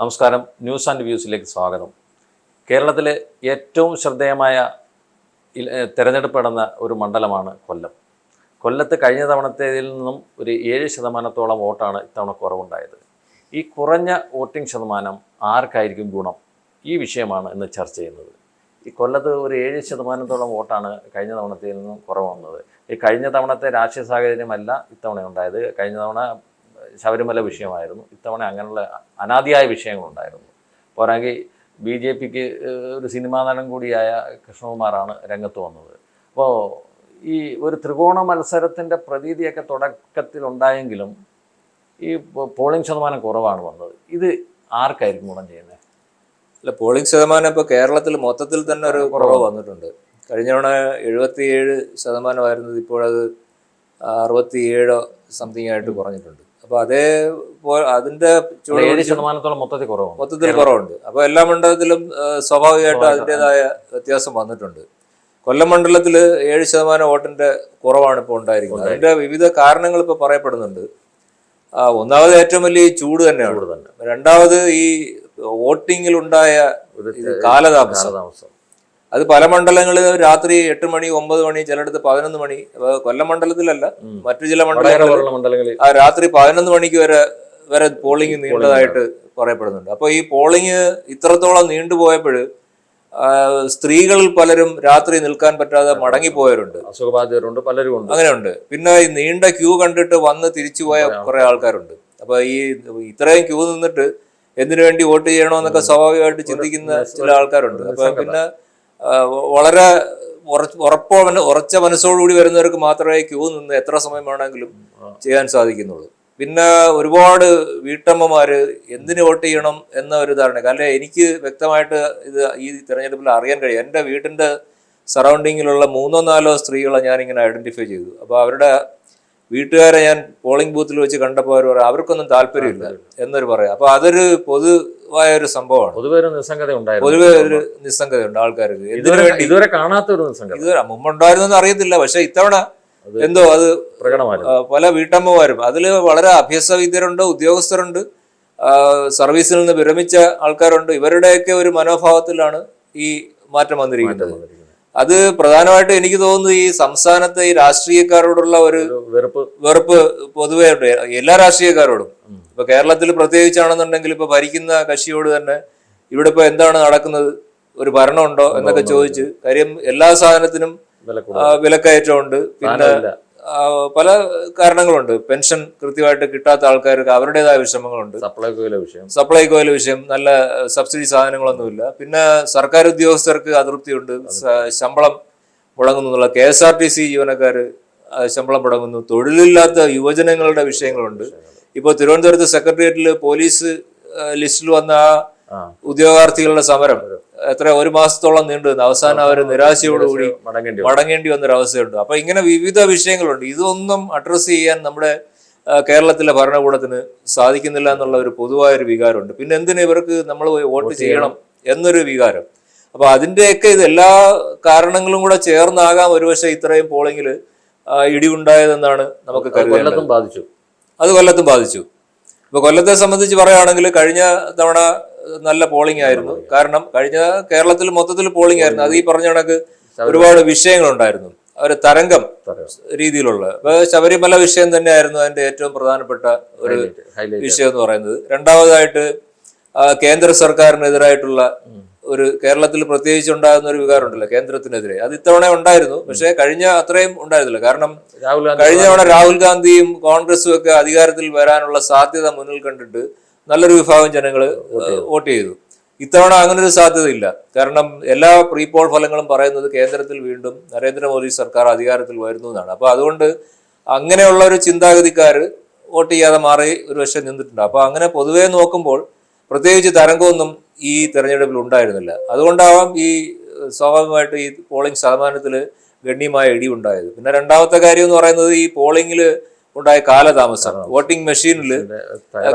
നമസ്കാരം. News and വ്യൂസിലേക്ക് സ്വാഗതം. കേരളത്തിലെ ഏറ്റവും ശ്രദ്ധേയമായ തിരഞ്ഞെടുപ്പ് നടന്ന ഒരു മണ്ഡലമാണ് കൊല്ലം. കൊല്ലത്ത് കഴിഞ്ഞ തവണത്തേതിൽ നിന്നും ഒരു ഏഴ് ശതമാനത്തോളം വോട്ടാണ് ഇത്തവണ കുറവുണ്ടായത്. ഈ കുറഞ്ഞ വോട്ടിംഗ് ശതമാനം ആർക്കായിരിക്കും ഗുണം? ഈ വിഷയമാണ് ഇന്ന് ചർച്ച ചെയ്യുന്നത്. ഈ കൊല്ലത്ത് ഒരു ഏഴ് ശതമാനത്തോളം വോട്ടാണ് കഴിഞ്ഞ തവണത്തിൽ നിന്നും കുറവ് വന്നത്. ഈ കഴിഞ്ഞ തവണത്തെ രാഷ്ട്രീയ സാഹചര്യമല്ല ഇത്തവണ ഉണ്ടായത്. കഴിഞ്ഞ തവണ ശബരിമല വിഷയമായിരുന്നു. ഇത്തവണ അങ്ങനെയുള്ള അനാദിയായ വിഷയങ്ങളുണ്ടായിരുന്നു. പോരാങ്കിൽ ബി ജെ പിക്ക് ഒരു സിനിമാ നടൻ കൂടിയായ കൃഷ്ണകുമാറാണ് രംഗത്ത് വന്നത്. അപ്പോൾ ഈ ഒരു ത്രികോണ മത്സരത്തിന്റെ പ്രതീതിയൊക്കെ തുടക്കത്തിലുണ്ടായെങ്കിലും ഈ പോളിംഗ് ശതമാനം കുറവാണ് വന്നത്. ഇത് ആർക്കായിരിക്കും ഗുണം ചെയ്യുന്നത്? അല്ല പോളിംഗ് ശതമാനം ഇപ്പോൾ കേരളത്തിൽ മൊത്തത്തിൽ തന്നെ ഒരു കുറവ് വന്നിട്ടുണ്ട്. കഴിഞ്ഞ തവണ എഴുപത്തിയേഴ് ശതമാനമായിരുന്നത് ഇപ്പോഴത് അറുപത്തിയേഴോ സംതിങ് ആയിട്ട് കുറഞ്ഞിട്ടുണ്ട്. അപ്പോൾ അതേ അതിന്റെ ഏഴ് ശതമാനത്തോളം മൊത്തത്തിൽ കുറവാണ് മൊത്തത്തിൽ കുറവുണ്ട്. അപ്പൊ എല്ലാ മണ്ഡലത്തിലും സ്വാഭാവികമായിട്ട് അതിന്റെതായ വ്യത്യാസം വന്നിട്ടുണ്ട്. കൊല്ലം മണ്ഡലത്തിൽ ഏഴ് ശതമാനം വോട്ടിന്റെ കുറവാണ് ഇപ്പോൾ ഉണ്ടായിരിക്കുന്നത് അതിന്റെ വിവിധ കാരണങ്ങൾ ഇപ്പോൾ പറയപ്പെടുന്നുണ്ട്. ഒന്നാമത് ഏറ്റവും വലിയ ഈ ചൂട് തന്നെയാണ്. രണ്ടാമത് ഈ കാലതാമസം. കാലതാമസം. അത് പല മണ്ഡലങ്ങളിൽ രാത്രി എട്ട് മണി ഒമ്പത് മണി ചിലയിടത്ത് പതിനൊന്ന് മണി. കൊല്ലം മണ്ഡലത്തിലല്ല മറ്റു ചില മണ്ഡലങ്ങളിൽ ആ രാത്രി പതിനൊന്ന് മണിക്ക് വരെ വരെ പോളിംഗ് നീണ്ടതായിട്ട് പറയപ്പെടുന്നുണ്ട്. അപ്പൊ ഈ പോളിംഗ് ഇത്രത്തോളം നീണ്ടുപോയപ്പോൾ സ്ത്രീകൾ പലരും രാത്രി നിൽക്കാൻ പറ്റാതെ മടങ്ങിപ്പോയവരുണ്ട്. അസുഖബാധിതരുണ്ട് പലരും ഉണ്ട്. അങ്ങനെയുണ്ട്. പിന്നെ ഈ നീണ്ട ക്യൂ കണ്ടിട്ട് വന്ന് തിരിച്ചു പോയ കുറെ ആൾക്കാരുണ്ട്. അപ്പൊ ഈ ഇത്രയും ക്യൂ നിന്നിട്ട് എന്തിനു വേണ്ടി വോട്ട് ചെയ്യണമെന്നൊക്കെ സ്വാഭാവികമായിട്ട് ചിന്തിക്കുന്ന ചില ആൾക്കാരുണ്ട്. അപ്പൊ പിന്നെ വളരെ ഉറപ്പോ ഉറച്ച മനസ്സോടുകൂടി വരുന്നവർക്ക് മാത്രമേ ക്യൂ നിന്ന് എത്ര സമയം വേണമെങ്കിലും ചെയ്യാൻ സാധിക്കുന്നുള്ളൂ. പിന്നെ ഒരുപാട് വീട്ടമ്മമാര് എന്തിന് വോട്ട് ചെയ്യണം എന്ന ഒരു ധാരണ. കാരണം എനിക്ക് വ്യക്തമായിട്ട് ഇത് ഈ തിരഞ്ഞെടുപ്പിൽ അറിയാൻ കഴിയും. എന്റെ വീട്ടിന്റെ സറൗണ്ടിങ്ങിലുള്ള മൂന്നോ നാലോ സ്ത്രീകളെ ഞാനിങ്ങനെ ഐഡന്റിഫൈ ചെയ്തു. അപ്പോൾ അവരുടെ വീട്ടുകാരെ ഞാൻ പോളിംഗ് ബൂത്തിൽ വെച്ച് കണ്ടപ്പോൾ അവർ പറയാം അവർക്കൊന്നും താല്പര്യമില്ല എന്നൊരു പറയാം. അപ്പൊ അതൊരു പൊതുവായ ഒരു സംഭവമാണ്. പൊതുവേ ഒരു നിസ്സംഗത പൊതുവെ ഒരു നിസ്സംഗതയുണ്ട് ആൾക്കാർക്ക്. ഇതുവരെ ഇതുവരെ കാണാത്ത ഒരു നിസ്സംഗത. ഇതുവരെ മുമ്പുണ്ടായിരുന്നെന്ന് അറിയത്തില്ല. പക്ഷെ ഇത്തവണ എന്തോ അത് പ്രകടമായി പല വീട്ടമ്മമാരും അതിൽ വളരെ അഭ്യസവിദ്യരുണ്ട് ഉദ്യോഗസ്ഥരുണ്ട് സർവീസിൽ നിന്ന് വിരമിച്ച ആൾക്കാരുണ്ട്. ഇവരുടെയൊക്കെ ഒരു മനോഭാവത്തിലാണ് ഈ മാറ്റം വന്നിരിക്കുന്നത്. അത് പ്രധാനമായിട്ട് എനിക്ക് തോന്നുന്നു ഈ സംസ്ഥാനത്തെ ഈ രാഷ്ട്രീയക്കാരോടുള്ള ഒരു വെറുപ്പ്. വെറുപ്പ് പൊതുവേ ഉണ്ട്. എല്ലാ രാഷ്ട്രീയക്കാരോടും. ഇപ്പൊ കേരളത്തിൽ പ്രത്യേകിച്ചാണെന്നുണ്ടെങ്കിൽ ഇപ്പൊ ഭരിക്കുന്ന കക്ഷിയോട് തന്നെ ഇവിടെ ഇപ്പൊ എന്താണ് നടക്കുന്നത്? ഒരു ഭരണമുണ്ടോ എന്നൊക്കെ ചോദിച്ച് കാര്യം എല്ലാ സാധനത്തിനും വിലക്കയറ്റമുണ്ട്. പിന്നെ പല കാരണങ്ങളുണ്ട്. പെൻഷൻ കൃത്യമായിട്ട് കിട്ടാത്ത ആൾക്കാർക്ക് അവരുടേതായ വിഷമങ്ങളുണ്ട്. സപ്ലൈകോയിലെ വിഷയം? സപ്ലൈകോയിലെ വിഷയം നല്ല സബ്സിഡി സാധനങ്ങളൊന്നുമില്ല. പിന്നെ സർക്കാർ ഉദ്യോഗസ്ഥർക്ക് അതൃപ്തിയുണ്ട്. ശമ്പളം മുടങ്ങുന്നു എന്നുള്ള K S R T C ജീവനക്കാർ ശമ്പളം മുടങ്ങുന്നു. തൊഴിലില്ലാത്ത യുവജനങ്ങളുടെ വിഷയങ്ങളുണ്ട്. ഇപ്പോൾ തിരുവനന്തപുരത്ത് സെക്രട്ടേറിയറ്റിൽ പോലീസ് ലിസ്റ്റിൽ വന്ന ആ ഉദ്യോഗാർത്ഥികളുടെ സമരം. എത്ര ഒരു മാസത്തോളം നീണ്ടു നിന്നു അവസാനം അവർ നിരാശയോടുകൂടി മടങ്ങേണ്ടി വന്നു. മടങ്ങേണ്ടി വന്നൊരവസ്ഥയുണ്ട് അപ്പൊ ഇങ്ങനെ വിവിധ വിഷയങ്ങളുണ്ട്. ഇതൊന്നും അഡ്രസ്സ് ചെയ്യാൻ നമ്മുടെ കേരളത്തിലെ ഭരണകൂടത്തിന് സാധിക്കുന്നില്ല എന്നുള്ള ഒരു പൊതുവായ ഒരു വികാരമുണ്ട്. പിന്നെ എന്തിനു ഇവർക്ക് നമ്മൾ വോട്ട് ചെയ്യണം എന്നൊരു വികാരം? അപ്പൊ അതിന്റെയൊക്കെ ഇത് എല്ലാ കാരണങ്ങളും കൂടെ ചേർന്നാകാം ഒരുപക്ഷെ ഇത്രയും പോളിംഗിൽ ഇടിവുണ്ടായതെന്നാണ് നമുക്ക് കൊല്ലത്തും ബാധിച്ചു. അത് കൊല്ലത്തും ബാധിച്ചു. ഇപ്പൊ കൊല്ലത്തെ സംബന്ധിച്ച് പറയുകയാണെങ്കിൽ കഴിഞ്ഞ തവണ നല്ല പോളിംഗ് ആയിരുന്നു. കാരണം കഴിഞ്ഞ കേരളത്തിൽ മൊത്തത്തിൽ പോളിംഗ് ആയിരുന്നു. അത് ഈ പറഞ്ഞ കണക്ക് ഒരുപാട് വിഷയങ്ങളുണ്ടായിരുന്നു. ഒരു തരംഗം. രീതിയിലുള്ള. ഇപ്പൊ ശബരിമല വിഷയം തന്നെയായിരുന്നു അതിന്റെ ഏറ്റവും പ്രധാനപ്പെട്ട ഒരു. വിഷയം എന്ന് പറയുന്നത്. രണ്ടാമതായിട്ട് കേന്ദ്ര സർക്കാരിനെതിരായിട്ടുള്ള ഒരു കേരളത്തിൽ പ്രത്യേകിച്ച് ഉണ്ടാകുന്ന ഒരു വികാരമുണ്ടല്ലോ കേന്ദ്രത്തിനെതിരെ. അത് ഇത്തവണ ഉണ്ടായിരുന്നു. പക്ഷേ കഴിഞ്ഞ അത്രയും ഉണ്ടായിരുന്നില്ല. കാരണം കഴിഞ്ഞ തവണ രാഹുൽ ഗാന്ധിയും കോൺഗ്രസും ഒക്കെ അധികാരത്തിൽ വരാനുള്ള സാധ്യത മുന്നിൽ കണ്ടിട്ട് നല്ലൊരു വിഭാഗം ജനങ്ങൾ വോട്ട് ചെയ്തു. ഇത്തവണ അങ്ങനെ ഒരു സാധ്യതയില്ല. കാരണം എല്ലാ പ്രീപോൾ ഫലങ്ങളും പറയുന്നത് കേന്ദ്രത്തിൽ വീണ്ടും നരേന്ദ്രമോദി സർക്കാർ അധികാരത്തിൽ വരുന്നു എന്നാണ്. അപ്പൊ അതുകൊണ്ട് അങ്ങനെയുള്ള ഒരു ചിന്താഗതിക്കാർ വോട്ട് ചെയ്യാതെ മാറി ഒരു വശം നിന്നിട്ടുണ്ട്. അപ്പൊ അങ്ങനെ പൊതുവേ നോക്കുമ്പോൾ പ്രത്യേകിച്ച് തരംഗമൊന്നും ഈ തെരഞ്ഞെടുപ്പിൽ ഉണ്ടായിരുന്നില്ല. അതുകൊണ്ടാവാം ഈ സ്വാഭാവികമായിട്ട് ഈ പോളിംഗ് ശതമാനത്തിൽ ഗണ്യമായ ഇടിവുണ്ടായത്. പിന്നെ രണ്ടാമത്തെ കാര്യം എന്ന് പറയുന്നത് ഈ പോളിംഗിൽ ഉണ്ടായ കാലതാമസം. വോട്ടിംഗ് മെഷീനിൽ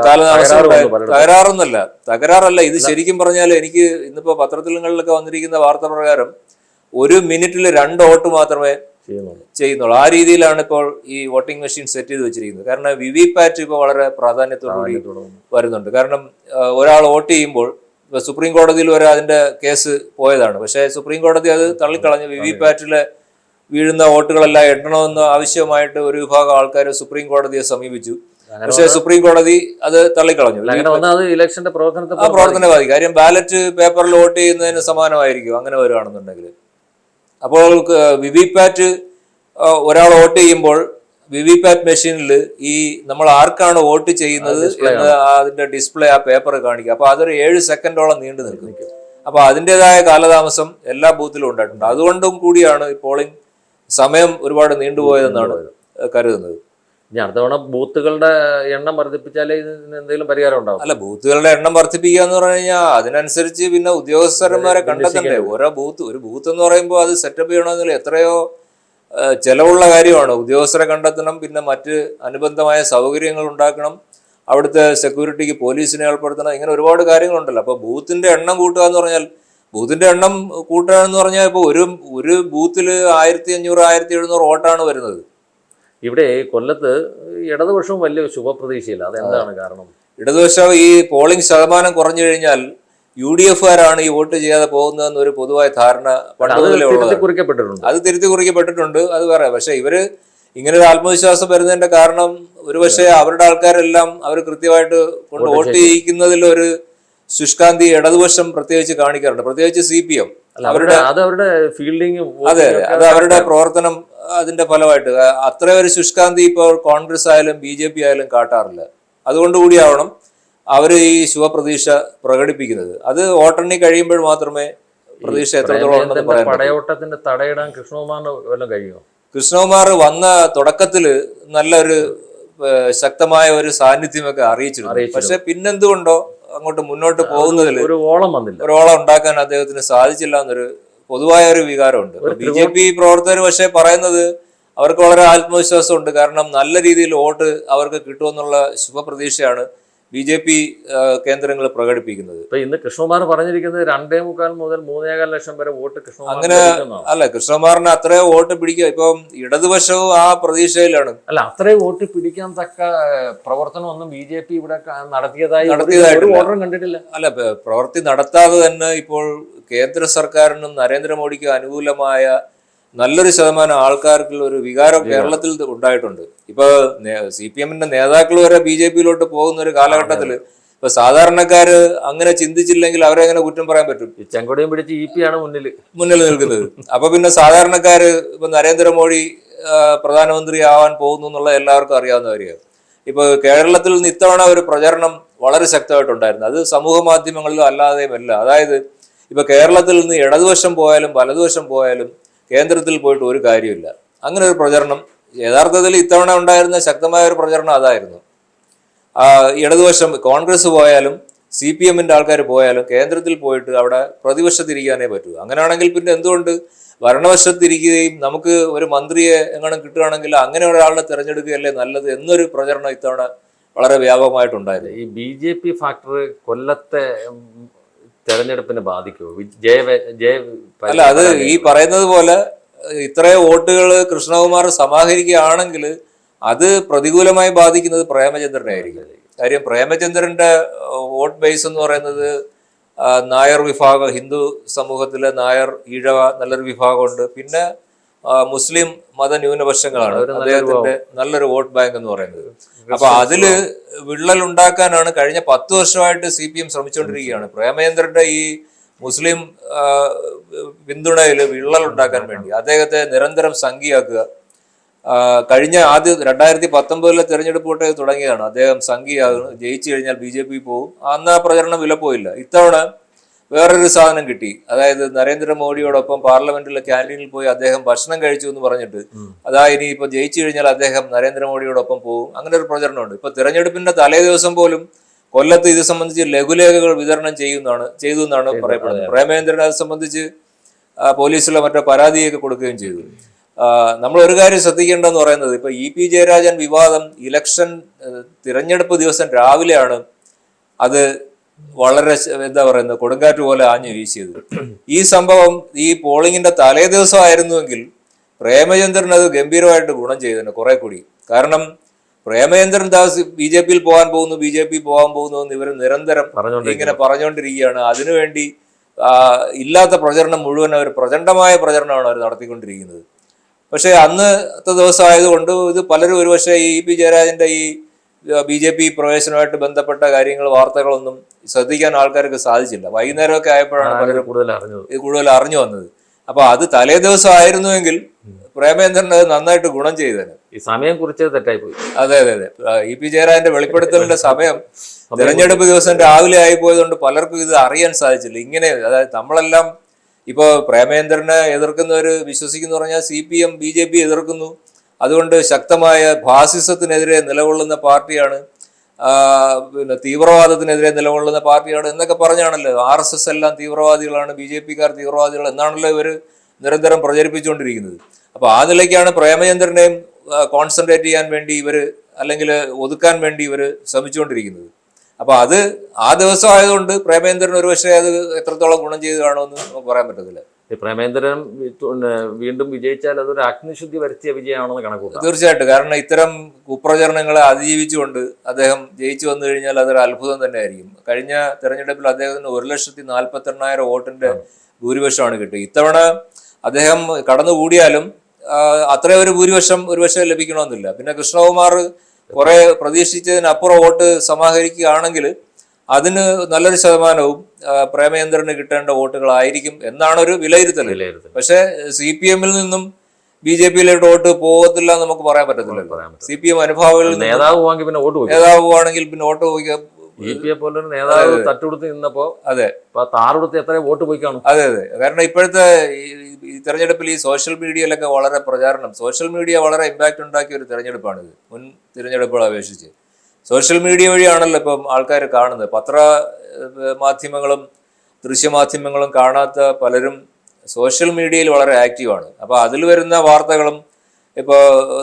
കാലതാമസം തകരാറ് ഉണ്ടായ- വന്നു പലയിടത്തും. തകരാറൊന്നല്ല തകരാറല്ല. ഇത് ശരിക്കും പറഞ്ഞാൽ എനിക്ക് ഇന്നിപ്പോ പത്രത്തിലങ്ങളിലൊക്കെ വന്നിരിക്കുന്ന വാർത്ത പ്രകാരം ഒരു മിനിറ്റിൽ രണ്ട് വോട്ട് മാത്രമേ ചെയ്യുന്നുള്ളൂ. ചെയ്യുന്നുള്ളൂ. ആ രീതിയിലാണ് ഇപ്പോൾ ഈ വോട്ടിംഗ് മെഷീൻ സെറ്റ് ചെയ്ത് വെച്ചിരിക്കുന്നത്. കാരണം വി വി പാറ്റ് ഇപ്പോൾ വളരെ പ്രാധാന്യത്തോടുകൂടി വരുന്നുണ്ട്. കാരണം ഒരാൾ വോട്ട് ചെയ്യുമ്പോൾ ഇപ്പൊ സുപ്രീം കോടതിയിൽ വരെ അതിന്റെ കേസ് പോയതാണ്. പക്ഷേ സുപ്രീം കോടതി അത് തള്ളിക്കളഞ്ഞു. വി വി പാറ്റിലെ വീഴുന്ന വോട്ടുകളെല്ലാം എണ്ണണമെന്ന് ആവശ്യമായിട്ട് ഒരു വിഭാഗം ആൾക്കാർ സുപ്രീം കോടതിയെ സമീപിച്ചു. പക്ഷേ സുപ്രീം കോടതി അത് തള്ളിക്കളഞ്ഞു. ഇലക്ഷന്റെ പ്രവർത്തനത്തെ ആ പ്രവർത്തനം ബാധിക്കും. കാര്യം ബാലറ്റ് പേപ്പറിൽ വോട്ട് ചെയ്യുന്നതിന് സമാനമായിരിക്കും. അങ്ങനെ വരുവാണെന്നുണ്ടെങ്കിൽ. അപ്പോൾ വി വി പാറ്റ് ഒരാൾ വോട്ട് ചെയ്യുമ്പോൾ വി വി പാറ്റ് മെഷീനിൽ ഈ നമ്മൾ ആർക്കാണ് വോട്ട് ചെയ്യുന്നത് എന്ന് അതിന്റെ ഡിസ്പ്ലേ ആ പേപ്പർ കാണിക്കുക അപ്പൊ അതൊരു ഏഴ് സെക്കൻഡോളം നീണ്ടു നിൽക്കും. അപ്പൊ അതിന്റെതായ കാലതാമസം എല്ലാ ബൂത്തിലും ഉണ്ടായിട്ടുണ്ട്. അതുകൊണ്ടും കൂടിയാണ് ഈ പോളിംഗ് സമയം ഒരുപാട് നീണ്ടുപോയതെന്നാണ് കരുതുന്നത്. ഇനി അടുത്ത തവണ ബൂത്തുകളുടെ എണ്ണം വർദ്ധിപ്പിച്ചാലേ ഇതിന് എന്തെങ്കിലും പരിഹാരം ഉണ്ടാവും. അല്ല ബൂത്തുകളുടെ എണ്ണം വർദ്ധിപ്പിക്കുക എന്ന് പറഞ്ഞു കഴിഞ്ഞാൽ അതിനനുസരിച്ച് പിന്നെ ഉദ്യോഗസ്ഥന്മാരെ അത് കണ്ടെത്തണ്ടേ? ഓരോ ബൂത്ത് ഒരു ബൂത്ത് എന്ന് പറയുമ്പോൾ അത് സെറ്റപ്പ് ചെയ്യണമെന്നില്ല. എത്രയോ ചിലവുള്ള ചെലവുള്ള കാര്യമാണ്. ഉദ്യോഗസ്ഥരെ കണ്ടെത്തണം പിന്നെ മറ്റ് അനുബന്ധമായ സൗകര്യങ്ങൾ ഉണ്ടാക്കണം. അവിടുത്തെ സെക്യൂരിറ്റിക്ക് പോലീസിനെ ഏർപ്പെടുത്തണം. ഇങ്ങനെ ഒരുപാട് കാര്യങ്ങളുണ്ടല്ലോ. അപ്പോൾ ബൂത്തിന്റെ എണ്ണം കൂട്ടുക എന്ന് പറഞ്ഞാൽ ബൂത്തിന്റെ എണ്ണം കൂട്ടുക എന്ന് പറഞ്ഞാൽ ഇപ്പോൾ ഒരു ഒരു ബൂത്തിൽ ആയിരത്തി അഞ്ഞൂറ് ആയിരത്തി എഴുന്നൂറ് വോട്ടാണ് വരുന്നത്. ഇവിടെ കൊല്ലത്ത് ഇടതുപക്ഷവും വലിയ ശുഭപ്രതീക്ഷയില്ല. അതെന്താണ് കാരണം? ഇടതുപക്ഷം ഈ പോളിംഗ് ശതമാനം കുറഞ്ഞു കഴിഞ്ഞാൽ യു ഡി എഫുകാരാണ് ഈ വോട്ട് ചെയ്യാതെ പോകുന്നതെന്ന് ഒരു പൊതുവായ ധാരണ പണ്ട് കുറിക്കപ്പെട്ടിട്ടുണ്ട്. അത് തിരുത്തി കുറിക്കപ്പെട്ടിട്ടുണ്ട്. അത് വേറെ. പക്ഷെ ഇവർ ഇങ്ങനെ ഒരു ആത്മവിശ്വാസം വരുന്നതിന്റെ കാരണം ഒരുപക്ഷെ അവരുടെ ആൾക്കാരെല്ലാം അവർ കൃത്യമായിട്ട് കൊണ്ട് വോട്ട് വോട്ട് ചെയ്യിക്കുന്നതിൽ ഒരു ശുഷ്കാന്തി ഇടതുപക്ഷം പ്രത്യേകിച്ച് കാണിക്കാറുണ്ട്. പ്രത്യേകിച്ച് സി പി എം അവരുടെ അത് അവരുടെ ഫീൽഡിങ്ങും അതെ അത്. അവരുടെ പ്രവർത്തനം അതിന്റെ ഫലമായിട്ട്. അത്ര ഒരു ശുഷ്കാന്തി ഇപ്പോൾ കോൺഗ്രസ് ആയാലും ബി ജെ പി ആയാലും കാട്ടാറില്ല. അതുകൊണ്ട് കൂടിയാവണം അവർ ഈ ശുഭപ്രതീക്ഷ പ്രകടിപ്പിക്കുന്നത്. അത് വോട്ടെണ്ണി കഴിയുമ്പോൾ മാത്രമേ പ്രതീക്ഷ എത്രത്തോളം പടയോട്ടത്തിന്റെ തടയിടാൻ കൃഷ്ണകുമാറിന് വല്ലതും കഴിയുമോ? കൃഷ്ണകുമാർ വന്ന തുടക്കത്തിൽ നല്ലൊരു ശക്തമായ ഒരു സാന്നിധ്യമൊക്കെ അറിയിച്ചിരുന്നു. പക്ഷെ പിന്നെന്തുകൊണ്ടോ അങ്ങോട്ട് മുന്നോട്ട് പോകുന്നതിൽ ഒരു ഓളം വന്നില്ല. ഒരു ഓളം ഉണ്ടാക്കാൻ അദ്ദേഹത്തിന് സാധിച്ചില്ല എന്നൊരു പൊതുവായ ഒരു വികാരമുണ്ട്. ബി ജെ പി പ്രവർത്തകർ പക്ഷേ പറയുന്നത് അവർക്ക് വളരെ ആത്മവിശ്വാസമുണ്ട്. കാരണം നല്ല രീതിയിൽ വോട്ട് അവർക്ക് കിട്ടുമെന്നുള്ള ശുഭപ്രതീക്ഷയാണ് ബി ജെ പി കേന്ദ്രങ്ങൾ പ്രകടിപ്പിക്കുന്നത്. ഇപ്പൊ ഇന്ന് കൃഷ്ണകുമാർ പറഞ്ഞിരിക്കുന്നത് രണ്ടേ മുക്കാൽ മുതൽ മൂന്നേകാൽ ലക്ഷം വരെ വോട്ട് കൃഷ്ണ അങ്ങനെ അല്ല കൃഷ്ണകുമാറിന് അത്രയോ വോട്ട് പിടിക്കുക. ഇപ്പം ഇടതുപക്ഷവും ആ പ്രതീക്ഷയിലാണ്. അല്ല അത്രയും വോട്ട് പിടിക്കാൻ തക്ക പ്രവർത്തനം പ്രവർത്തനമൊന്നും ബി ജെ പി ഇവിടെ നടത്തിയതായി വോട്ടറും കണ്ടിട്ടില്ല. അല്ല പ്രവൃത്തി നടത്താതെ തന്നെ ഇപ്പോൾ കേന്ദ്ര സർക്കാരിനും നരേന്ദ്രമോദിക്കും അനുകൂലമായ നല്ലൊരു ശതമാനം ആൾക്കാർക്ക് ഒരു വികാരം കേരളത്തിൽ ഉണ്ടായിട്ടുണ്ട്. ഇപ്പൊ സി പി എമ്മിന്റെ നേതാക്കൾ വരെ ബി ജെ പിയിലോട്ട് പോകുന്ന ഒരു കാലഘട്ടത്തിൽ ഇപ്പൊ സാധാരണക്കാര് അങ്ങനെ ചിന്തിച്ചില്ലെങ്കിൽ അവരെ എങ്ങനെ കുറ്റം പറയാൻ പറ്റും? ചെങ്കൊടിയും പിടിച്ച് ഇ പി ആണ് മുന്നിൽ മുന്നിൽ നിൽക്കുന്നത്. അപ്പൊ പിന്നെ സാധാരണക്കാര് ഇപ്പൊ നരേന്ദ്രമോദി പ്രധാനമന്ത്രി ആവാൻ പോകുന്നു എന്നുള്ള എല്ലാവർക്കും അറിയാവുന്ന കാര്യമാണ്. ഇപ്പൊ കേരളത്തിൽ നിന്ന് ഇത്തവണ ഒരു പ്രചരണം വളരെ ശക്തമായിട്ടുണ്ടായിരുന്നു. അത് സമൂഹ മാധ്യമങ്ങളിലും അല്ലാതെയും അല്ല അതായത് ഇപ്പൊ കേരളത്തിൽ നിന്ന് ഇടതുവശം പോയാലും വലതുവശം പോയാലും കേന്ദ്രത്തിൽ പോയിട്ട് ഒരു കാര്യമില്ല അങ്ങനെ ഒരു പ്രചരണം യഥാർത്ഥത്തിൽ ഇത്തവണ ഉണ്ടായിരുന്ന ശക്തമായ ഒരു പ്രചരണം അതായിരുന്നു. ഇടതുവശം കോൺഗ്രസ് പോയാലും സി പി എമ്മിന്റെ ആൾക്കാർ പോയാലും കേന്ദ്രത്തിൽ പോയിട്ട് അവിടെ പ്രതിപക്ഷത്തിരിക്കാനേ പറ്റൂ. അങ്ങനെയാണെങ്കിൽ പിന്നെ എന്തുകൊണ്ട് ഭരണവശത്തിരിക്കുകയും നമുക്ക് ഒരു മന്ത്രിയെ എങ്ങനെ കിട്ടുകയാണെങ്കിൽ അങ്ങനെ ഒരാളെ തിരഞ്ഞെടുക്കുകയല്ലേ നല്ലത് എന്നൊരു പ്രചരണം ഇത്തവണ വളരെ വ്യാപകമായിട്ടുണ്ടായിരുന്നു. ഈ ബി ജെ പി ഫാക്ടർ കൊല്ലത്തെ തെരഞ്ഞെടുപ്പിനെ ബാധിക്കുമോ ജയ ജയ അല്ല അത് ഈ പറയുന്നത് പോലെ ഇത്രയും വോട്ടുകൾ കൃഷ്ണകുമാർ സമാഹരിക്കുകയാണെങ്കിൽ അത് പ്രതികൂലമായി ബാധിക്കുന്നത് പ്രേമചന്ദ്രനെ ആയിരിക്കും കാര്യം പ്രേമചന്ദ്രന്റെ വോട്ട് ബേസ് എന്ന് പറയുന്നത് നായർ വിഭാഗം ഹിന്ദു സമൂഹത്തിലെ നായർ ഈഴവ നല്ലൊരു വിഭാഗമുണ്ട്. പിന്നെ മുസ്ലിം മത ന്യൂനപക്ഷങ്ങളാണ്. അദ്ദേഹത്തിന്റെ നല്ലൊരു വോട്ട് ബാങ്ക് എന്ന് പറയുന്നത്. അപ്പൊ അതിൽ വിള്ളൽ ഉണ്ടാക്കാനാണ് കഴിഞ്ഞ പത്ത് വർഷമായിട്ട് സി പി എം ശ്രമിച്ചുകൊണ്ടിരിക്കുകയാണ്. പ്രേമചന്ദ്രന്റെ ഈ മുസ്ലിം പിന്തുണയിൽ വിള്ളൽ ഉണ്ടാക്കാൻ വേണ്ടി അദ്ദേഹത്തെ നിരന്തരം സംഖ്യയാക്കുക കഴിഞ്ഞ ആദ്യ രണ്ടായിരത്തി പത്തൊമ്പതിലെ തെരഞ്ഞെടുപ്പ് തൊട്ടേ തുടങ്ങിയതാണ്. അദ്ദേഹം സംഖ്യയാകുന്നു ജയിച്ചു കഴിഞ്ഞാൽ ബി ജെ പി പോകും അന്ന് ആ പ്രചരണം വിലപ്പോയില്ല. ഇത്തവണ വേറൊരു സാധനം കിട്ടി. അതായത് നരേന്ദ്രമോദിയോടൊപ്പം പാർലമെന്റിലെ ക്യാന്റീനിൽ പോയി അദ്ദേഹം ഭക്ഷണം കഴിച്ചു എന്ന് പറഞ്ഞിട്ട് അതായത് അതാ ഇനി ഇപ്പൊ ജയിച്ചു കഴിഞ്ഞാൽ അദ്ദേഹം നരേന്ദ്രമോദിയോടൊപ്പം പോകും അങ്ങനെ ഒരു പ്രചരണമുണ്ട്. ഇപ്പൊ തിരഞ്ഞെടുപ്പിന്റെ തലേ ദിവസം പോലും കൊല്ലത്ത് ഇത് സംബന്ധിച്ച് ലഘുലേഖകൾ വിതരണം ചെയ്യുന്നതാണ് ചെയ്തു എന്നാണ് പറയപ്പെടുന്നത്. പ്രേമേന്ദ്രൻ അത് സംബന്ധിച്ച് പോലീസിലെ മറ്റോ പരാതിയൊക്കെ കൊടുക്കുകയും ചെയ്തു. നമ്മൾ ഒരു കാര്യം ശ്രദ്ധിക്കേണ്ടതെന്ന് പറയുന്നത് ഇപ്പൊ ഇ പി ജയരാജൻ വിവാദം ഇലക്ഷൻ തിരഞ്ഞെടുപ്പ് ദിവസം രാവിലെയാണ് അത് വളരെ എന്താ പറയുന്നത് കൊടുങ്കാറ്റ് പോലെ ആഞ്ഞു വീശിയത്. ഈ സംഭവം ഈ പോളിംഗിന്റെ തലേ ദിവസമായിരുന്നുവെങ്കിൽ പ്രേമചന്ദ്രൻ അത് ഗംഭീരമായിട്ട് ഗുണം ചെയ്തതിന് കുറെ കൂടി. കാരണം പ്രേമചന്ദ്രൻ ദാസ് ബി ജെ പിയിൽ പോകാൻ പോകുന്നു ബി ജെ പി പോകാൻ പോകുന്നു എന്ന് ഇവർ നിരന്തരം പറഞ്ഞുകൊണ്ട് ഇങ്ങനെ പറഞ്ഞുകൊണ്ടിരിക്കുകയാണ്. അതിനുവേണ്ടി ഇല്ലാത്ത പ്രചരണം മുഴുവൻ അവർ പ്രചണ്ഡമായ പ്രചരണമാണ് അവർ നടത്തിക്കൊണ്ടിരിക്കുന്നത്. പക്ഷേ അന്നത്തെ ദിവസമായതുകൊണ്ട് ഇത് പലരും ഒരുപക്ഷെ ഈ പി ജയരാജന്റെ ഈ ബി ജെ പി പ്രവേശനമായിട്ട് ബന്ധപ്പെട്ട കാര്യങ്ങൾ വാർത്തകളൊന്നും ശ്രദ്ധിക്കാൻ ആൾക്കാർക്ക് സാധിച്ചില്ല. വൈകുന്നേരമൊക്കെ ആയപ്പോഴാണ് പലരും കൂടുതൽ അറിഞ്ഞത്. ഇത് കൂടുതൽ അറിഞ്ഞു വന്നത്. അപ്പൊ അത് തലേ ദിവസം ആയിരുന്നുവെങ്കിൽ പ്രേമേന്ദ്രൻ അത് നന്നായിട്ട് ഗുണം ചെയ്തേനെ. ഈ സമയം കുറിച്ച് തെറ്റായി പോയി. അതെ അതെ അതെ. ഇ പി ജയരാജന്റെ വെളിപ്പെടുത്തലിന്റെ സമയം തെരഞ്ഞെടുപ്പ് ദിവസം രാവിലെ ആയി പോയതുകൊണ്ട് പലർക്കും ഇത് അറിയാൻ സാധിച്ചില്ല. ഇങ്ങനെ അതായത് നമ്മളെല്ലാം ഇപ്പോ പ്രേമേന്ദ്രനെ എതിർക്കുന്നവര് വിശ്വസിക്കുന്നു പറഞ്ഞാൽ C P M B J P എതിർക്കുന്നു. അതുകൊണ്ട് ശക്തമായ ഫാസിസത്തിനെതിരെ നിലകൊള്ളുന്ന പാർട്ടിയാണ് പിന്നെ തീവ്രവാദത്തിനെതിരെ നിലകൊള്ളുന്ന പാർട്ടിയാണ് എന്നൊക്കെ പറഞ്ഞാണല്ലോ. ആർ എസ് എസ് എല്ലാം തീവ്രവാദികളാണ് ബി ജെ പിക്കാർ തീവ്രവാദികൾ എന്നാണല്ലോ ഇവർ നിരന്തരം പ്രചരിപ്പിച്ചുകൊണ്ടിരിക്കുന്നത്. അപ്പോൾ ആ നിലയ്ക്കാണ് പ്രേമചന്ദ്രനെയും കോൺസെൻട്രേറ്റ് ചെയ്യാൻ വേണ്ടി ഇവർ അല്ലെങ്കിൽ ഒതുക്കാൻ വേണ്ടി ഇവർ ശ്രമിച്ചുകൊണ്ടിരിക്കുന്നത്. അപ്പോൾ അത് ആ ദിവസം ആയതുകൊണ്ട് പ്രേമേന്ദ്രൻ ഒരു പക്ഷേ അത് എത്രത്തോളം ഗുണം ചെയ്തു കാണുമെന്ന് പറയാൻ പറ്റത്തില്ല. പ്രേമേന്ദ്രൻ വീണ്ടും വിജയിച്ചാൽ അതൊരു അഗ്നിശുദ്ധി വരുത്തിയ വിജയമാണെന്ന് കണക്കൂട്ടാം തീർച്ചയായിട്ടും. കാരണം ഇത്തരം കുപ്രചരണങ്ങളെ അതിജീവിച്ചുകൊണ്ട് അദ്ദേഹം ജയിച്ചു വന്നു കഴിഞ്ഞാൽ അതൊരു അത്ഭുതം തന്നെ ആയിരിക്കും കഴിഞ്ഞ തെരഞ്ഞെടുപ്പിൽ അദ്ദേഹത്തിന് ഒരു ലക്ഷത്തി നാൽപ്പത്തി എണ്ണായിരം വോട്ടിന്റെ ഭൂരിപക്ഷമാണ് കിട്ടിയത്. ഇത്തവണ അദ്ദേഹം കടന്നുകൂടിയാലും അത്രയും ഒരു ഭൂരിപക്ഷം ഒരുപക്ഷെ ലഭിക്കണമെന്നില്ല. പിന്നെ കൃഷ്ണകുമാർ കുറെ പ്രതീക്ഷിച്ചതിനപ്പുറം വോട്ട് സമാഹരിക്കുകയാണെങ്കിൽ അതിന് നല്ലൊരു ശതമാനവും പ്രേമേന്ദ്രന് കിട്ടേണ്ട വോട്ടുകളായിരിക്കും എന്നാണ് ഒരു വിലയിരുത്തൽ. വിലയിരുത്തൽ. പക്ഷേ സി പി എമ്മിൽ നിന്നും ബി ജെ പിയിലോട്ട് വോട്ട് പോകത്തില്ല എന്ന് നമുക്ക് പറയാൻ പറ്റത്തില്ല. സി പി എം അനുഭാവികളിൽ നിന്ന് നേതാവ് പോവാണെങ്കിൽ പിന്നെ വോട്ട് നേതാവ് പോവാണെങ്കിൽ പിന്നെ വോട്ട് പോയിക്കാം? ഇ പി എ പോലൊരു നേതാവ് തട്ടുകൊടുത്ത് നിന്നപ്പോ അതെ. ഇപ്പൊ എത്ര വോട്ട് പോയി കാണും. അതെ അതെ. കാരണം ഇപ്പോഴത്തെ ഈ- ഈ തെരഞ്ഞെടുപ്പിൽ ഈ സോഷ്യൽ മീഡിയയിലൊക്കെ വളരെ പ്രചാരണം. സോഷ്യൽ മീഡിയ വളരെ ഇമ്പാക്റ്റ് ഉണ്ടാക്കിയ ഒരു തെരഞ്ഞെടുപ്പാണിത് മുൻ തിരഞ്ഞെടുപ്പുകൾ അപേക്ഷിച്ച്. സോഷ്യൽ മീഡിയ വഴിയാണല്ലോ ഇപ്പം ആൾക്കാർ കാണുന്നത്. പത്ര മാധ്യമങ്ങളും ദൃശ്യമാധ്യമങ്ങളും കാണാത്ത പലരും സോഷ്യൽ മീഡിയയിൽ വളരെ ആക്റ്റീവാണ്. അപ്പോൾ അതിൽ വരുന്ന വാർത്തകളും ഇപ്പോൾ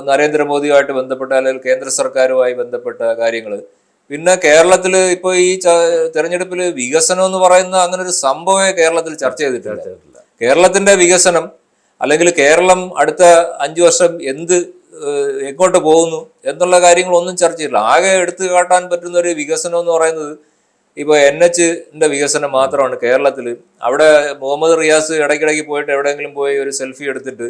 നരേന്ദ്രമോദിയുമായിട്ട് ബന്ധപ്പെട്ട അല്ലെങ്കിൽ കേന്ദ്ര സർക്കാരുമായി ബന്ധപ്പെട്ട കാര്യങ്ങൾ പിന്നെ കേരളത്തിൽ ഇപ്പോൾ ഈ തെരഞ്ഞെടുപ്പിൽ വികസനം എന്ന് പറയുന്ന അങ്ങനെ ഒരു സംഭവമേ കേരളത്തിൽ ചർച്ച ചെയ്തിട്ടില്ല. കേരളത്തിന്റെ കേരളത്തിന്റെ വികസനം അല്ലെങ്കിൽ കേരളം അടുത്ത അഞ്ചു വർഷം എന്ത് എങ്ങോട്ട് പോകുന്നു എന്നുള്ള കാര്യങ്ങളൊന്നും ചർച്ച ചെയ്തില്ല ആകെ എടുത്തു കാട്ടാൻ പറ്റുന്ന ഒരു വികസനം എന്ന് പറയുന്നത് ഇപ്പോൾ എൻ എച്ചിന്റെ വികസനം മാത്രമാണ് കേരളത്തിൽ അവിടെ മുഹമ്മദ് റിയാസ് ഇടയ്ക്കിടയ്ക്ക് പോയിട്ട് എവിടെയെങ്കിലും പോയി ഒരു സെൽഫി എടുത്തിട്ട്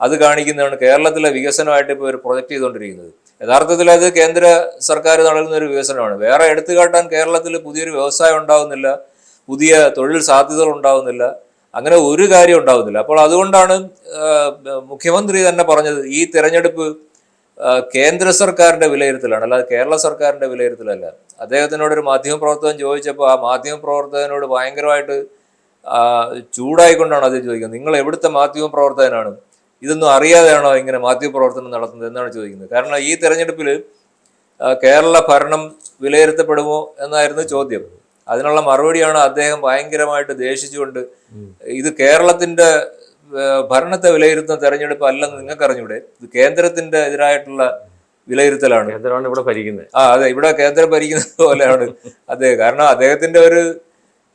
അത് കാണിക്കുന്നതാണ് കേരളത്തിലെ വികസനമായിട്ട് ഇപ്പോൾ ഒരു പ്രൊജക്ട് ചെയ്തുകൊണ്ടിരിക്കുന്നത്. യഥാർത്ഥത്തിൽ അത് കേന്ദ്ര സർക്കാർ നടക്കുന്ന ഒരു വികസനമാണ്. വേറെ എടുത്തു കാട്ടാൻ കേരളത്തിൽ പുതിയൊരു വ്യവസായം ഉണ്ടാകുന്നില്ല പുതിയ തൊഴിൽ സാധ്യതകൾ ഉണ്ടാവുന്നില്ല അങ്ങനെ ഒരു കാര്യം ഉണ്ടാവുന്നില്ല. അപ്പോൾ അതുകൊണ്ടാണ് മുഖ്യമന്ത്രി തന്നെ പറഞ്ഞത് ഈ തിരഞ്ഞെടുപ്പ് കേന്ദ്ര സർക്കാരിന്റെ വിലയിരുത്തലാണ്. അല്ലാതെ കേരള സർക്കാരിന്റെ വിലയിരുത്തലല്ല. അദ്ദേഹത്തിനോട് ഒരു മാധ്യമപ്രവർത്തകൻ ചോദിച്ചപ്പോൾ ആ മാധ്യമപ്രവർത്തകനോട് ഭയങ്കരമായിട്ട് ചൂടായിക്കൊണ്ടാണ് അദ്ദേഹം ചോദിക്കുന്നത്. നിങ്ങൾ എവിടുത്തെ മാധ്യമപ്രവർത്തകനാണ് ഇതൊന്നും അറിയാതെയാണോ ഇങ്ങനെ മാധ്യമപ്രവർത്തനം നടത്തുന്നത്? എന്നാണ് ചോദിക്കുന്നത്. കാരണം ഈ തെരഞ്ഞെടുപ്പിൽ കേരള ഭരണം വിലയിരുത്തപ്പെടുമോ എന്നായിരുന്നു ചോദ്യം. അതിനുള്ള മറുപടിയാണ് അദ്ദേഹം ഭയങ്കരമായിട്ട് ദേഷിച്ചുകൊണ്ട് ഇത് കേരളത്തിന്റെ ഭരണത്തെ വിലയിരുത്തുന്ന തെരഞ്ഞെടുപ്പ് അല്ലെന്ന് നിങ്ങൾക്ക് അറിഞ്ഞൂടെ ഇത് കേന്ദ്രത്തിന്റെ എതിരായിട്ടുള്ള വിലയിരുത്തലാണ്. കേന്ദ്രമാണ് ഇവിടെ ഭരിക്കുന്നത്. ആ അതെ ഇവിടെ കേന്ദ്രം ഭരിക്കുന്നത് പോലെയാണ് അതെ കാരണം അദ്ദേഹത്തിന്റെ ഒരു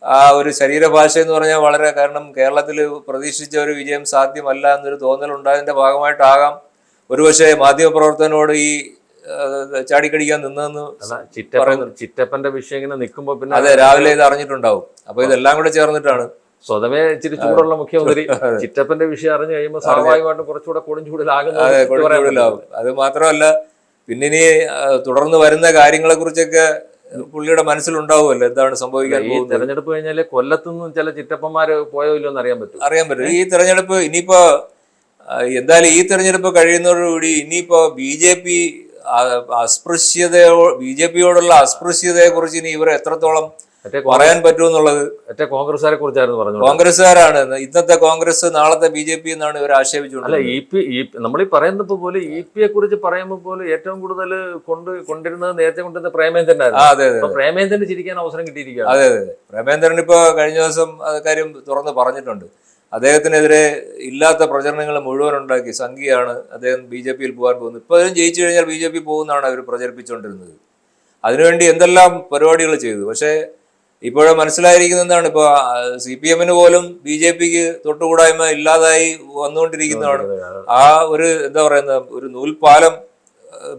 ആ ഒരു ശരീരഭാഷ എന്ന് പറഞ്ഞാൽ വളരെ കാരണം കേരളത്തിൽ പ്രതീക്ഷിച്ച ഒരു വിജയം സാധ്യമല്ല എന്നൊരു തോന്നൽ ഉണ്ടായതിന്റെ ഭാഗമായിട്ടാകാം. ഒരുപക്ഷെ മാധ്യമപ്രവർത്തനോട് ഈ ചാടിക്കടിക്കാൻ നിന്നതെന്ന് ചിറ്റപ്പൻ ചിറ്റപ്പന്റെ വിഷയം ഇങ്ങനെ നിൽക്കുമ്പോ പിന്നെ അതെ രാവിലെ ഇത് അറിഞ്ഞിട്ടുണ്ടാവും. അപ്പൊ ഇതെല്ലാം കൂടെ ചേർന്നിട്ടാണ്. സ്വതമേ ഇച്ചിരി ചൂടുള്ള മുഖ്യമന്ത്രി ചിറ്റപ്പന്റെ വിഷയം അറിഞ്ഞു കഴിയുമ്പോൾ സ്വാഭാവികമായിട്ടും കുറച്ചുകൂടെ കൊടും കൊടുക്കൂടിലാവും അത് മാത്രമല്ല പിന്നെ ഇനി തുടർന്ന് വരുന്ന കാര്യങ്ങളെ കുറിച്ചൊക്കെ പുള്ളിയുടെ മനസ്സിലുണ്ടാവുമല്ലോ എന്താണ് സംഭവിക്കാൻ ഈ തെരഞ്ഞെടുപ്പ് കഴിഞ്ഞാൽ കൊല്ലത്തുനിന്നും ചില ചിറ്റപ്പന്മാര് പോയോ ഇല്ലോ എന്ന് അറിയാൻ പറ്റും. അറിയാൻ പറ്റും. ഈ തെരഞ്ഞെടുപ്പ് ഇനിയിപ്പോ എന്തായാലും ഈ തെരഞ്ഞെടുപ്പ് കഴിയുന്നതോടുകൂടി ഇനിയിപ്പോ ബി ജെ പി അസ്പൃശ്യതയോ ബി ജെ പിയോടുള്ള അസ്പൃശ്യതയെ കുറിച്ച് ഇനി ഇവർ എത്രത്തോളം പറയാൻ പറ്റുമെന്നുള്ളത് മറ്റേ കോൺഗ്രസ്സുകാരെ കുറിച്ചായിരുന്നു പറഞ്ഞു കോൺഗ്രസ്സുകാരാണ്. ഇന്നത്തെ കോൺഗ്രസ് നാളത്തെ ബി ജെ പി എന്നാണ് ഇവർ അല്ല ഇ പി നമ്മൾ ഈ പറയുന്നപ്പോ പോലെ ഇ പിയെ കുറിച്ച് പറയുമ്പോൾ പോലും ഏറ്റവും കൂടുതൽ കൊണ്ട് കൊണ്ടിരുന്നത് നേരത്തെ കൊണ്ടിരുന്ന പ്രേമേന്ദ്രൻ പ്രേമേന്ദ്രനായിരുന്നു പ്രേമേന്ദ്രന് ചിരിക്കാൻ അവസരം കിട്ടിയിരിക്കുകയാണ്. അതെ അതെ പ്രേമേന്ദ്രൻ ഇപ്പൊ കഴിഞ്ഞ ദിവസം കാര്യം തുറന്ന് പറഞ്ഞിട്ടുണ്ട്. അദ്ദേഹത്തിനെതിരെ ഇല്ലാത്ത പ്രചരണങ്ങൾ മുഴുവൻ ഉണ്ടാക്കി സംഖ്യയാണ് അദ്ദേഹം ബി ജെ പിയിൽ പോകാൻ പോകുന്നത്. ഇപ്പോൾ അദ്ദേഹം ജയിച്ചു കഴിഞ്ഞാൽ ബി ജെ പി പോകുന്നതാണ് അവർ പ്രചരിപ്പിച്ചുകൊണ്ടിരുന്നത്. അതിനുവേണ്ടി എന്തെല്ലാം പരിപാടികൾ ചെയ്തു? പക്ഷേ ഇപ്പോഴും മനസ്സിലായിരിക്കുന്ന എന്താണ് ഇപ്പോൾ സി പി എമ്മിന് പോലും ബി ജെ പിക്ക് തൊട്ടുകൂടായ്മ ഇല്ലാതായി വന്നുകൊണ്ടിരിക്കുന്നതാണ്. ആ ഒരു എന്താ പറയുന്ന ഒരു നൂൽപാലം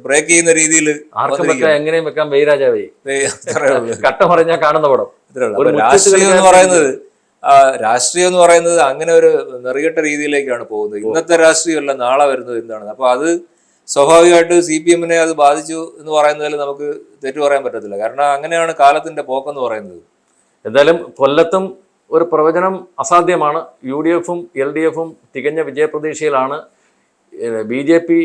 ബ്രേക്ക് ചെയ്യുന്ന രീതിയിൽ എങ്ങനെയും വെക്കാൻ അത്രേ കട്ട പറഞ്ഞാൽ കാണുന്ന പടം. രാഷ്ട്രീയം എന്ന് പറയുന്നത് രാഷ്ട്രീയം എന്ന് പറയുന്നത് അങ്ങനെ ഒരു നെറികെട്ട രീതിയിലേക്കാണ് പോകുന്നത്. ഇന്നത്തെ രാഷ്ട്രീയമല്ല നാളെ വരുന്നത് എന്താണ്? അപ്പൊ അത് സ്വാഭാവികമായിട്ട് സി പി എമ്മിനെ അത് ബാധിച്ചു എന്ന് പറയുന്നതിൽ നമുക്ക് തെറ്റു പറയാൻ പറ്റത്തില്ല. കാരണം അങ്ങനെയാണ് കാലത്തിന്റെ പോക്കെന്ന് പറയുന്നത്. എന്തായാലും കൊല്ലത്തും ഒരു പ്രവചനം അസാധ്യമാണ്. യു ഡി എഫും എൽ ഡി എഫും തികഞ്ഞ വിജയപ്രതീക്ഷയിലാണ്. ബി ജെ പി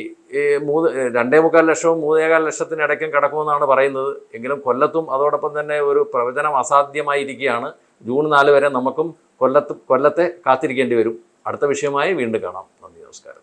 മൂന്ന് രണ്ടേ മുക്കാൽ ലക്ഷവും മൂന്നേകാൽ ലക്ഷത്തിനിടയ്ക്കും കിടക്കുമെന്നാണ് പറയുന്നത്. എങ്കിലും കൊല്ലത്തും അതോടൊപ്പം തന്നെ ഒരു പ്രവചനം അസാധ്യമായിരിക്കുകയാണ്. ജൂൺ നാല് വരെ നമുക്കും കൊല്ലത്ത് കൊല്ലത്തെ കാത്തിരിക്കേണ്ടി വരും. അടുത്ത വിഷയമായി വീണ്ടും കാണാം. നന്ദി നമസ്കാരം.